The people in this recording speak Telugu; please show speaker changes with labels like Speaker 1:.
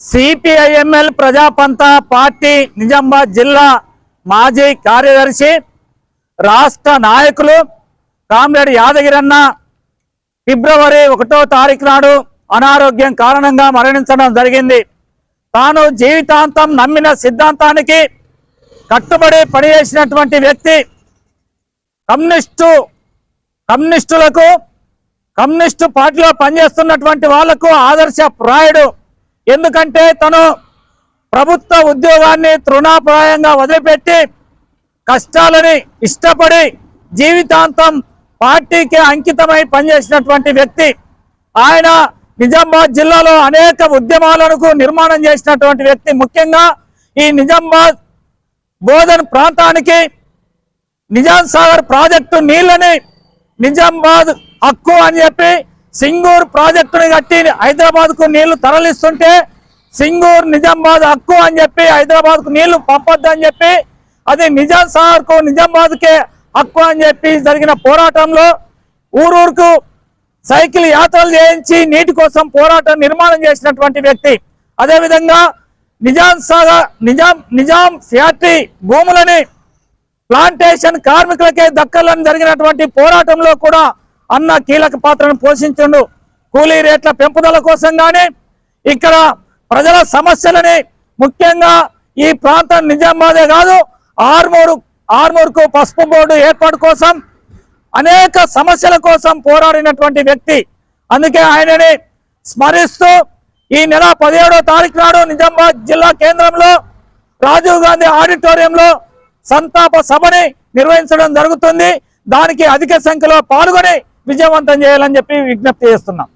Speaker 1: సిపిఐఎంఎల్ ప్రజాపంత పార్టీ నిజామాబాద్ జిల్లా మాజీ కార్యదర్శి రాష్ట్ర నాయకులు కామ్రేడ్ యాదగిరన్న ఫిబ్రవరి ఒకటో తారీఖు నాడు అనారోగ్యం కారణంగా మరణించడం జరిగింది. తాను జీవితాంతం నమ్మిన సిద్ధాంతానికి కట్టుబడి పనిచేసినటువంటి వ్యక్తి కమ్యూనిస్టు కమ్యూనిస్టులకు కమ్యూనిస్టు పార్టీలో పనిచేస్తున్నటువంటి వాళ్ళకు ఆదర్శ ప్రాయుడు ఎందుకంటే తను ప్రభుత్వ ఉద్యోగాన్ని తృణాప్రాయంగా వదిలిపెట్టి కష్టాలని ఇష్టపడి జీవితాంతం పార్టీకి అంకితమై పనిచేసినటువంటి వ్యక్తి ఆయన నిజామాబాద్ జిల్లాలో అనేక ఉద్యమాలకు నిర్మాణం చేసినటువంటి వ్యక్తి. ముఖ్యంగా ఈ నిజామాబాద్ బోధన్ ప్రాంతానికి నిజాం సాగర్ ప్రాజెక్టు నీళ్ళని నిజామాబాద్ హక్కు అని చెప్పి సింగూర్ ప్రాజెక్టుని కట్టి హైదరాబాద్కు నీళ్ళు తరలిస్తుంటే సింగూర్ నిజామాబాద్ హక్కు అని చెప్పి హైదరాబాద్కు నీళ్ళు పంపొద్దు అని చెప్పి అది నిజాం సార్కు నిజామాబాద్కే హక్కు అని చెప్పి జరిగిన పోరాటంలో ఊరూరుకు సైకిల్ యాత్రలు చేయించి నీటి కోసం పోరాటం నిర్మాణం చేసినటువంటి వ్యక్తి. అదేవిధంగా నిజాం సాగర్ నిజాం నిజాం ఫ్యాక్టరీ భూములని ప్లాంటేషన్ కార్మికులకే దక్కలని జరిగినటువంటి పోరాటంలో కూడా అన్న కీలక పాత్రను పోషించండు. కూలీ రేట్ల పెంపుదల కోసం కానీ ఇక్కడ ప్రజల సమస్యలని ముఖ్యంగా ఈ ప్రాంతం నిజామాబాదే కాదు ఆర్మూరు ఆర్మూర్కు పసుపు బోర్డు ఏర్పాటు కోసం అనేక సమస్యల కోసం పోరాడినటువంటి వ్యక్తి. అందుకే ఆయనని స్మరిస్తూ ఈ నెల పదిహేడో తారీఖు నాడు నిజామాబాద్ జిల్లా కేంద్రంలో రాజీవ్ గాంధీ ఆడిటోరియంలో సంతాప సభని నిర్వహించడం జరుగుతుంది. దానికి అధిక సంఖ్యలో పాల్గొని విజయవంతం చేయాలని చెప్పి విజ్ఞప్తి చేస్తున్నాం.